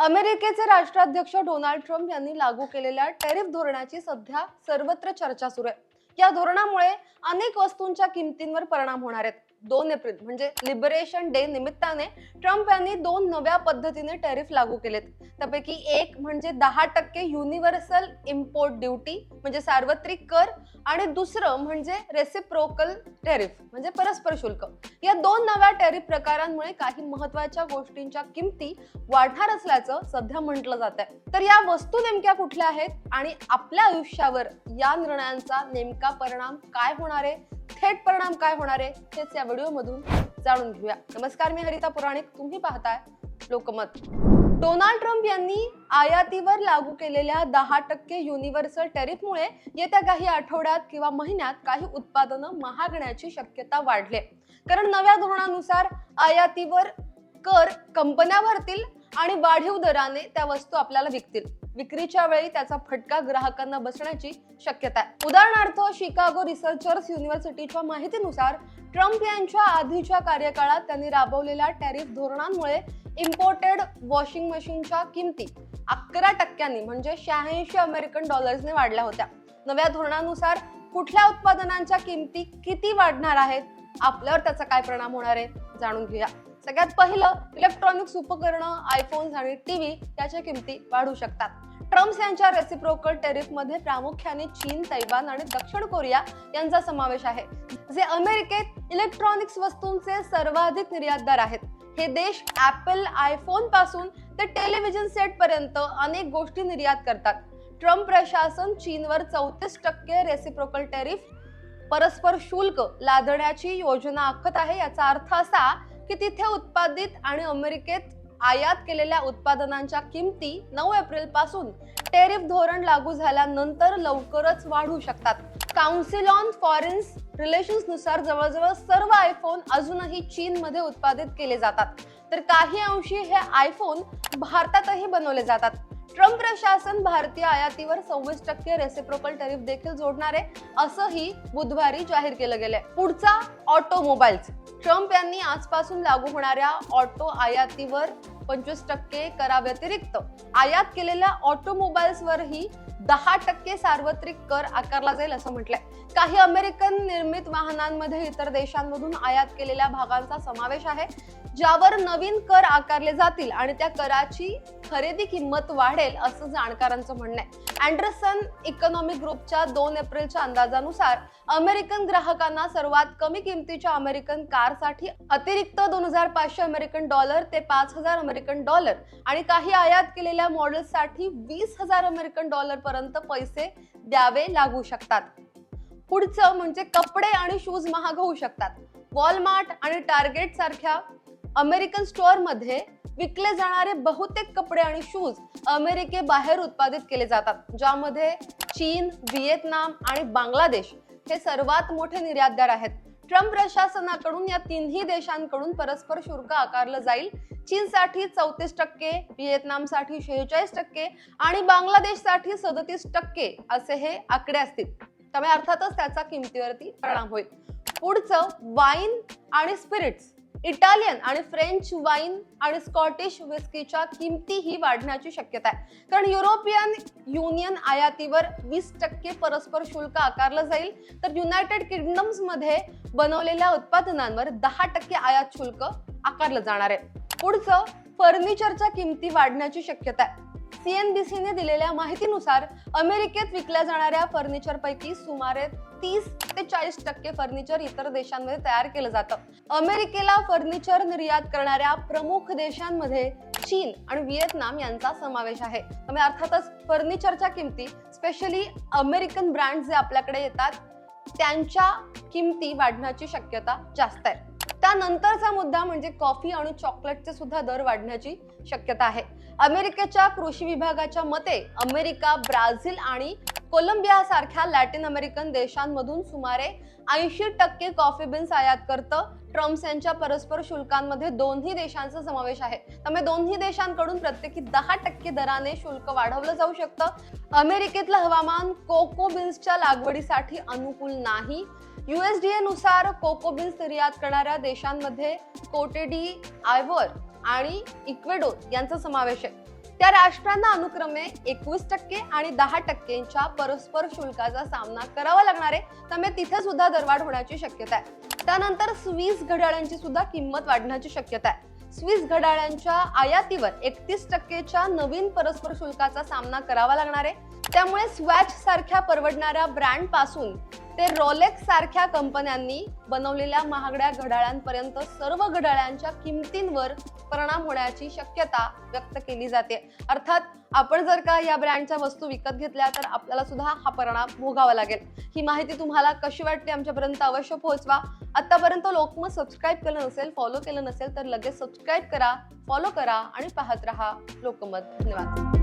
अमेरिकेचे राष्ट्राध्यक्ष Donald Trump यांनी लागू केलेल्या टॅरिफ धोरणाची सध्या सर्वत्र चर्चा सुरू आहे. या धोरणामुळे अनेक वस्तूंच्या किमतींवर परिणाम होणार आहेत. दोन एप्रिल म्हणजे लिबरेशन डे निमित्ताने ट्रम्प यांनी दोन नव्या पद्धतीने टॅरिफ लागू केलेत. त्यापैकी एक म्हणजे दहा टक्के युनिव्हर्सल इम्पोर्ट ड्युटी म्हणजे सार्वत्रिक कर आणि दुसरं म्हणजे रेसिप्रोकल टॅरिफ म्हणजे परस्पर शुल्क. या दोन नव्या टॅरिफ प्रकारांमुळे काही महत्त्वाच्या गोष्टींच्या किमती वाढणार असल्याचं सध्या म्हटलं जात आहे तर या वस्तू नेमक्या कुठल्या आहेत आणि आपल्या आयुष्यावर या निर्णयांचा नेमका परिणाम काय होणार आहे? थेट परिणाम काय होणार आहे हेच या व्हिडिओमधून जाणून घेऊया. नमस्कार मी हरिता पुराणिक. तुम्ही पाहताय लोकमत. डोनाल्ड ट्रम्प यांनी आयातीवर लागू केलेल्या दहा टक्के युनिव्हर्सल टॅरिफमुळे येत्या काही आठवड्यात किंवा महिन्यात काही उत्पादनं महागण्याची शक्यता वाढली आहे. कारण नव्या धोरणानुसार आयातीवर कर कंपन्या भरतील आणि वाढीव दराने त्या वस्तू आपल्याला विकतील. विक्रीच्या वेळी त्याचा फटका ग्राहकांना बसण्याची शक्यता आहे. उदाहरणार्थ शिकागो रिसर्चर्स युनिव्हर्सिटीच्या माहितीनुसार ट्रम्प यांच्या आधीच्या कार्यकाळात त्यांनी राबवलेल्या टॅरिफ धोरणांमुळे इम्पोर्टेड वॉशिंग मशीनच्या किमती अकरा टक्क्यांनी म्हणजे शहाऐंशी अमेरिकन डॉलर्सने वाढल्या होत्या. नव्या धोरणानुसार कुठल्या उत्पादनांच्या किमती किती वाढणार आहेत आपल्यावर त्याचा काय परिणाम होणार आहे जाणून घेऊया. सगळ्यात पहिलं इलेक्ट्रॉनिक्स उपकरणं आयफोन्स आणि टीव्ही याच्या किमती वाढू शकतात. ट्रम्प यांच्या रेसिप्रोकल टेरिफमध्ये प्रामुख्याने चीन तैवान आणि दक्षिण कोरिया यांचा समावेश आहे जे अमेरिकेत इलेक्ट्रॉनिक्स वस्तूंचे सर्वाधिक निर्यातदार आहेत. हे देश ऍपल आयफोनपासून ते टेलिव्हिजन सेट पर्यंत अनेक गोष्टी निर्यात करतात. ट्रम्प प्रशासन चीनवर चौतीस टक्के रेसिप्रोकल टॅरिफ परस्पर शुल्क लादण्याची योजना आखत आहे याचा अर्थ असा की तिथे उत्पादित आणि अमेरिकेत आयात केलेल्या उत्पादनांच्या किमती नऊ एप्रिलपासून टेरिफ धोरण लागू झाल्यानंतर लवकरच वाढू शकतात. काउन्सिल ऑन फॉरेन रिलेशन्सनुसार जवळजवळ सर्व आयफोन अजूनही चीनमध्ये उत्पादित केले जातात. तर काही अंशी हे आयफोन भारतातही बनवले जातात. ट्रम्प प्रशासन भारतीय आयातीवर सव्वीस टक्के रेसिप्रोकल टॅरिफ देखील जोडणार आहे असंही बुधवारी जाहीर केलं गेलंय. पुढचा ऑटोमोबाईल्स ट्रम्प यांनी आजपासून लागू होणाऱ्या ऑटो आयातीवर पंचवीस टक्के कराव्यतिरिक्त आयात केलेल्या ऑटोमोबाईल्सवरही दहा टक्के सार्वत्रिक कर आकारला जाईल असं म्हटलंय. काही अमेरिकन निर्मित वाहनांमध्ये इतर देशांमधून आयात केलेल्या भागांचा समावेश आहे ज्यावर नवीन कर आकारले जातील आणि त्या कराची खरेदी किंमत वाढेल असं जाणकारांचं म्हणणं आहे. अँडरसन इकॉनॉमिक ग्रुपच्या दोन एप्रिलच्या अंदाजानुसार अमेरिकन ग्राहकांना सर्वात कमी किमतीच्या अमेरिकन कारसाठी अतिरिक्त दोन हजार पाचशे अमेरिकन डॉलर ते पाच हजार अमेरिकन डॉलर आणि काही आयात केलेल्या मॉडेल्ससाठी वीस हजार अमेरिकन डॉलर पर्यंत पैसे द्यावे लागू शकतात. पुढचं म्हणजे कपडे आणि शूज महाग होऊ शकतात. वॉलमार्ट आणि टार्गेट सारख्या अमेरिकन स्टोअरमध्ये विकले जाणारे बहुतेक कपडे आणि शूज अमेरिकेबाहेर उत्पादित केले जातात ज्यामध्ये चीन व्हिएतनाम आणि बांगलादेश हे सर्वात मोठे निर्यातदार आहेत. ट्रम्प प्रशासनाकडून या तिन्ही देशांकडून परस्पर शुल्क आकारलं जाईल. चीनसाठी चौतीस टक्के व्हिएतनामसाठी शेहेचाळीस टक्के आणि बांगलादेशसाठी सदतीस टक्के असे हे आकडे असतील. त्यामुळे अर्थातच त्याचा किमतीवरती परिणाम होईल. पुढचं वाईन आणि स्पिरिट्स. इटालियन आणि फ्रेंच वाईन आणि स्कॉटिश विस्कीच्या किमतीही वाढण्याची शक्यता आहे. कारण युरोपियन युनियन आयातीवर वीस टक्के परस्पर शुल्क आकारलं जाईल. तर युनायटेड किंगडम्समध्ये बनवलेल्या उत्पादनांवर दहा टक्के आयात शुल्क आकारलं जाणार आहे. पुढचं फर्निचरच्या किमती वाढण्याची शक्यता आहे. सीएनबीसीने दिलेल्या माहितीनुसार अमेरिकेत विकल्या जाणाऱ्या फर्निचरपैकी सुमारे तीस ते चाळीस टक्के फर्निचर इतर देशांमध्ये तयार केलं जातं. अमेरिकेला फर्निचर निर्यात करणाऱ्या प्रमुख देशांमध्ये चीन आणि व्हिएतनाम यांचा समावेश आहे. त्यामुळे अर्थातच फर्निचरच्या किमती स्पेशली अमेरिकन ब्रँड जे आपल्याकडे येतात त्यांच्या किमती वाढण्याची शक्यता जास्त आहे. त्यानंतरचा मुद्दा म्हणजे कॉफी आणि चॉकलेटचे सुद्धा दर वाढण्याची शक्यता आहे. अमेरिकेच्या कृषी विभागाच्या मते अमेरिका ब्राझील आणि कोलंबिया सारख्या लॅटिन अमेरिकन देशांमधून सुमारे ऐंशी टक्के कॉफी बिन्स आयात करतं. ट्रम्प यांच्या परस्पर शुल्कांमध्ये दोन्ही देशांचा समावेश आहे. त्यामुळे दोन्ही देशांकडून प्रत्येकी दहा टक्के दराने शुल्क वाढवलं जाऊ शकतं. अमेरिकेतलं हवामान कोको बिन्सच्या लागवडीसाठी अनुकूल नाही. युएसडीए नुसार कोको बीन्स निर्यात करणाऱ्या देशांमध्ये कोटेडी आयवर आणि इक्वेडोर यांचा समावेश आहे. त्या राष्ट्रांना अनुक्रमे एकवीस टक्के आणि दहा टक्केच्या परस्पर शुल्काचा सामना करावा लागणार आहे. त्यामुळे तिथे सुद्धा दरवाढ होण्याची शक्यता आहे. त्यानंतर स्वीस घड्याळांची सुद्धा किंमत वाढण्याची शक्यता आहे. स्विस घड्याळांच्या आयातीवर एकतीस टक्केच्या नवीन परस्पर शुल्काचा सामना करावा लागणार आहे. त्यामुळे स्वॅच सारख्या परवडणाऱ्या ब्रँडपासून ते रोलेक्स सारख्या कंपन्यांनी बनवलेल्या महागड्या घड्याळांपर्यंत सर्व घड्याळांच्या किमतींवर परिणाम होण्याची शक्यता व्यक्त केली जाते. अर्थात आपण जर का या ब्रँडच्या वस्तू विकत घेतल्या तर आपल्याला सुद्धा हा परिणाम भोगावा लागेल. ही माहिती तुम्हाला कशी वाटते आमच्यापर्यंत अवश्य पोहोचवा. आतापर्यंत लोकमत सबस्क्राईब केलं नसेल फॉलो केलं नसेल तर लगेच सबस्क्राईब करा फॉलो करा आणि पाहत रहा लोकमत. धन्यवाद.